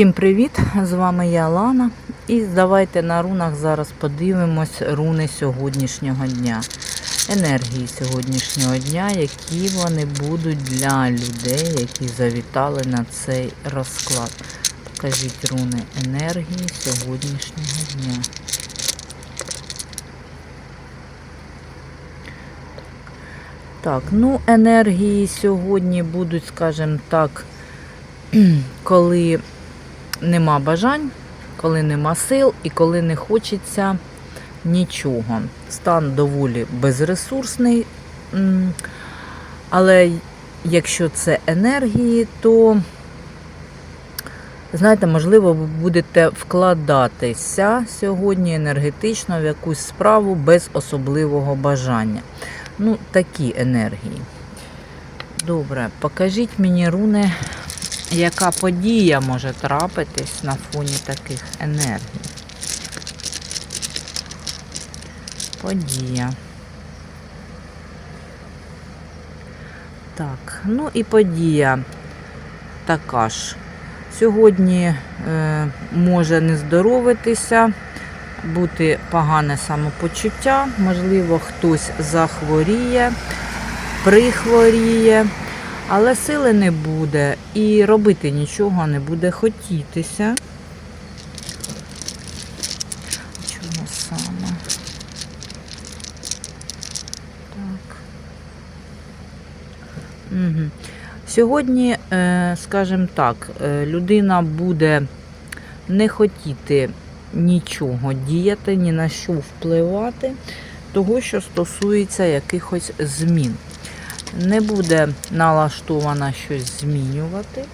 Всім привіт! З вами я Лана. І давайте на рунах зараз подивимось руни сьогоднішнього дня. Енергії сьогоднішнього дня, які вони будуть для людей, які завітали на цей розклад. Покажіть руни енергії сьогоднішнього дня. Так, ну енергії сьогодні будуть, скажімо так, коли нема бажань, коли нема сил і коли не хочеться нічого. Стан доволі безресурсний. Але якщо це енергії, то, знаєте, можливо, ви будете вкладатися сьогодні енергетично в якусь справу без особливого бажання. Ну, такі енергії. Добре, покажіть мені руни, яка подія може трапитись на фоні таких енергій. Подія. Так, ну і подія така ж. Сьогодні е, може не здоровитися, бути погане самопочуття, можливо, хтось захворіє, прихворіє, але сили не буде і робити нічого не буде хотітися. Чому саме? Так. Угу. Сьогодні, е, скажімо так, е, людина буде не хотіти нічого діяти, ні на що впливати, того, що стосується якихось змін. Не буде налаштована щось змінювати.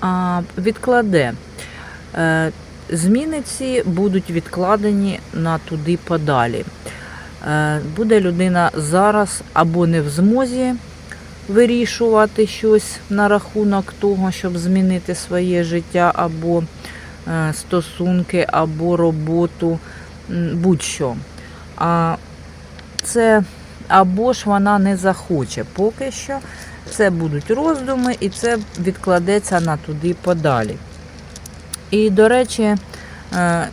А, відкладе. Е, Зміни ці будуть відкладені на туди подалі. Е, Буде людина зараз або не в змозі вирішувати щось на рахунок того, щоб змінити своє життя, або стосунки, або роботу, будь-що. А це або ж вона не захоче поки що. Це будуть роздуми, і це відкладеться на туди подалі. І, до речі, е,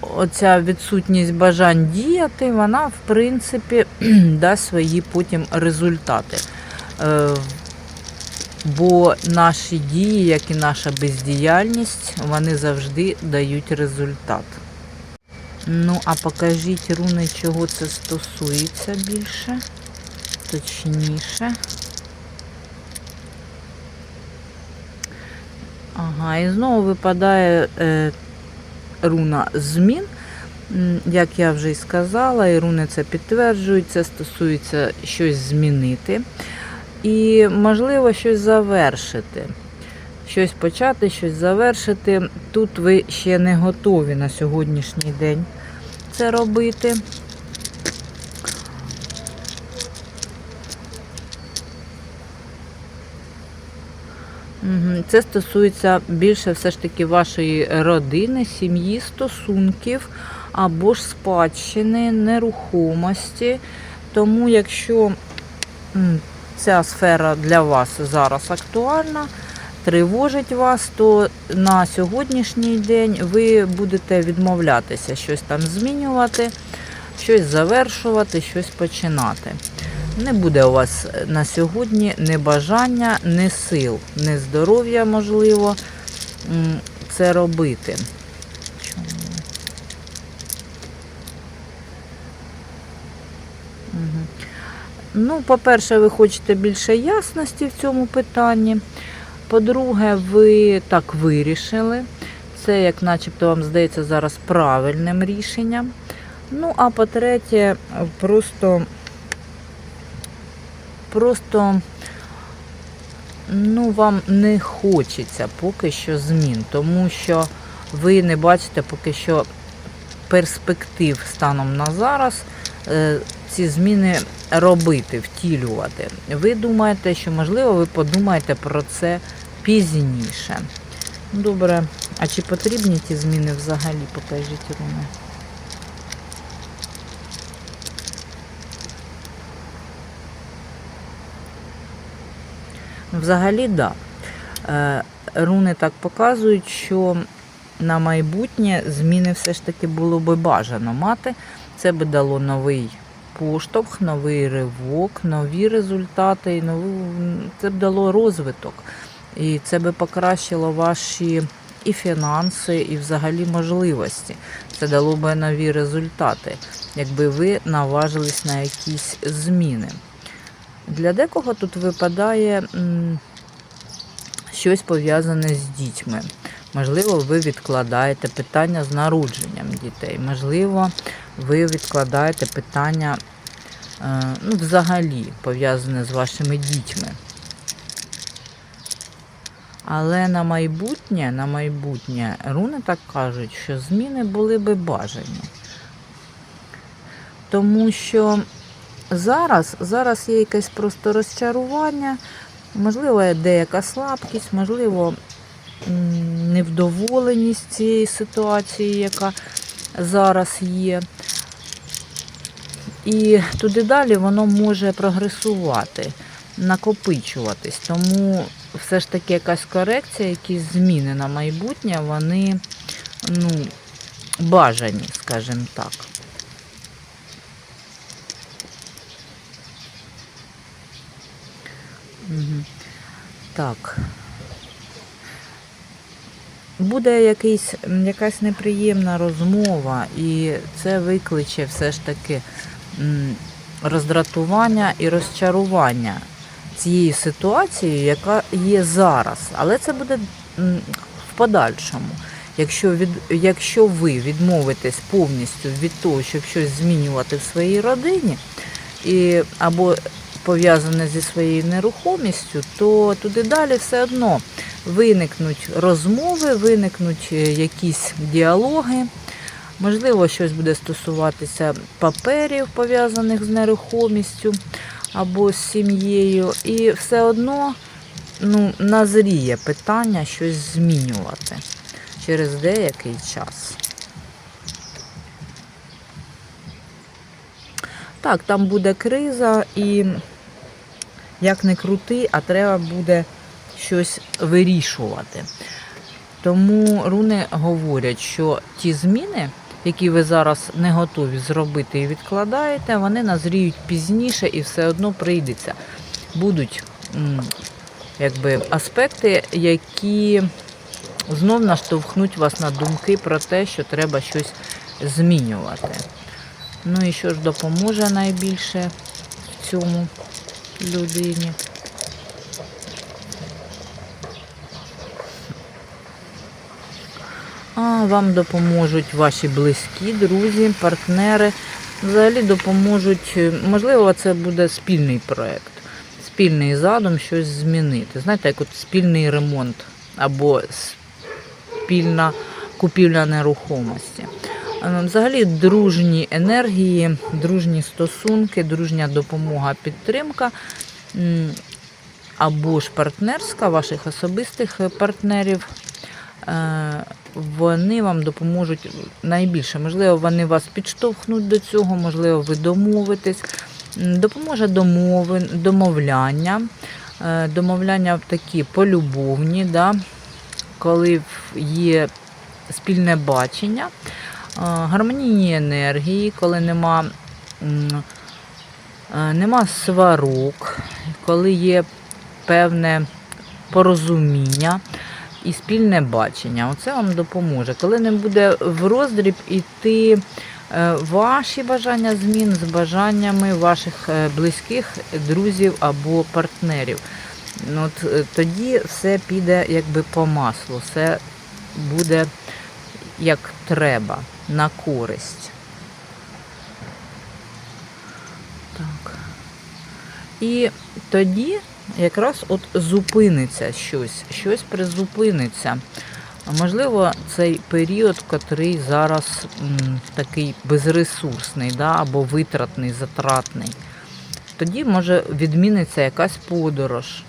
оця відсутність бажань діяти, вона, в принципі, дасть свої потім результати. Бо наші дії, як і наша бездіяльність, вони завжди дають результат. Ну, а покажіть руни, чого це стосується більше, точніше. Ага, і знову випадає е, руна змін. Як я вже й сказала, і руни це підтверджують, стосується щось змінити. І, можливо, щось завершити. Щось почати, щось завершити. Тут ви ще не готові на сьогоднішній день це робити. Це стосується більше все ж таки вашої родини, сім'ї, стосунків або ж спадщини, нерухомості. Тому, якщо ця сфера для вас зараз актуальна, тривожить вас, то на сьогоднішній день ви будете відмовлятися щось там змінювати, щось завершувати, щось починати. Не буде у вас на сьогодні ні бажання, ні сил, ні здоров'я, можливо, це робити. Ну, по-перше, ви хочете більше ясності в цьому питанні. По-друге, ви так вирішили. Це, як начебто, вам здається зараз правильним рішенням. Ну, а по-третє, просто просто ну, вам не хочеться поки що змін, тому що ви не бачите поки що перспектив станом на зараз е, ці зміни робити, втілювати. Ви думаєте, що, можливо, ви подумаєте про це пізніше. Добре, а чи потрібні ті зміни взагалі, покажіть руни? Взагалі, так. Да. Е, руни так показують, що на майбутнє зміни все ж таки було би бажано мати. Це би дало новий поштовх, новий ривок, нові результати, і нову... це б дало розвиток. І це би покращило ваші і фінанси, і взагалі можливості. Це дало би нові результати, якби ви наважились на якісь зміни. Для декого тут випадає щось пов'язане з дітьми. Можливо, ви відкладаєте питання з народженням дітей. Можливо, ви відкладаєте питання е, ну, взагалі пов'язане з вашими дітьми. Але на майбутнє, на майбутнє, руни так кажуть, що зміни були би бажані. Тому що зараз, зараз є якесь просто розчарування, можливо, є деяка слабкість, можливо, невдоволеність цієї ситуації, яка зараз є. І туди далі воно може прогресувати, накопичуватись. Тому все ж таки якась корекція, якісь зміни на майбутнє, вони ну, бажані, скажімо так. Мгм. Так. Буде якийсь, якась неприємна розмова, і це викличе все ж таки роздратування і розчарування цієї ситуації, яка є зараз. Але це буде в подальшому. Якщо, від, якщо ви відмовитесь повністю від того, щоб щось змінювати в своїй родині, і, або пов'язане зі своєю нерухомістю, то туди далі все одно виникнуть розмови, виникнуть е, якісь діалоги. Можливо, щось буде стосуватися паперів, пов'язаних з нерухомістю або з сім'єю. І все одно ну, назріє питання щось змінювати через деякий час. Так, там буде криза, і як не крути, а треба буде щось вирішувати. Тому руни говорять, що ті зміни, які ви зараз не готові зробити і відкладаєте, вони назріють пізніше і все одно прийдеться. Будуть якби, аспекти, які знов наштовхнуть вас на думки про те, що треба щось змінювати. Ну і що ж допоможе найбільше в цьому людині? Вам допоможуть ваші близькі, друзі, партнери. Взагалі допоможуть, е, можливо, це буде спільний проєкт, спільний задум щось змінити. Знаєте, як от спільний ремонт або спільна купівля нерухомості. Е, Взагалі дружні енергії, дружні стосунки, дружня допомога, підтримка або ж партнерська ваших особистих е, партнерів. Вони вам допоможуть найбільше. Можливо, вони вас підштовхнуть до цього, можливо, ви домовитесь. Допоможе домови, домовляння, е, домовляння такі полюбовні, да, коли є спільне бачення, е, гармонійні енергії, коли нема, е, нема сварок, коли є певне порозуміння і спільне бачення. Оце вам допоможе. Коли не буде в роздріб іти е, ваші бажання змін з бажаннями ваших е, близьких друзів або партнерів. Ну, От е, тоді все піде якби по маслу, все буде як треба, на користь. Так. І тоді якраз от зупиниться щось, щось призупиниться. Можливо, цей період, котрий зараз м, такий безресурсний, да, або витратний, затратний. Тоді може відміниться якась подорож.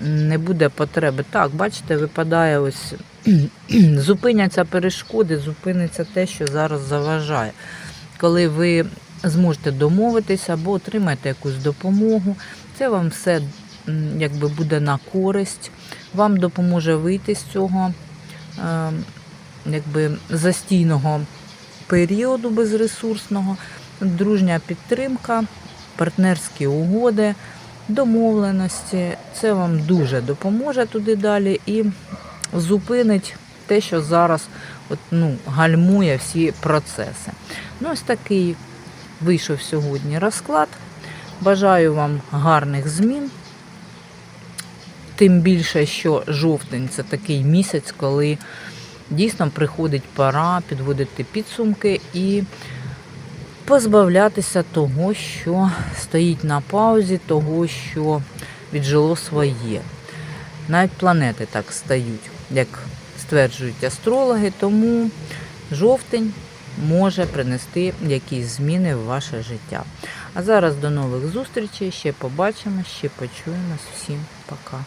Не буде потреби. Так, бачите, випадає ось зупиняться перешкоди, зупиниться те, що зараз заважає. Коли ви зможете домовитися або отримаєте якусь допомогу, це вам все якби буде на користь, вам допоможе вийти з цього е, якби, застійного періоду безресурсного, дружня підтримка, партнерські угоди, домовленості. Це вам дуже допоможе туди далі і зупинить те, що зараз от, ну, гальмує всі процеси. Ну, ось такий вийшов сьогодні розклад. Бажаю вам гарних змін. Тим більше, що жовтень це такий місяць, коли дійсно приходить пора підводити підсумки і позбавлятися того, що стоїть на паузі, того, що віджило своє. Навіть планети так стають, як стверджують астрологи, тому жовтень може принести якісь зміни в ваше життя. А зараз до нових зустрічей. Ще побачимо, ще почуємось. Всім пока.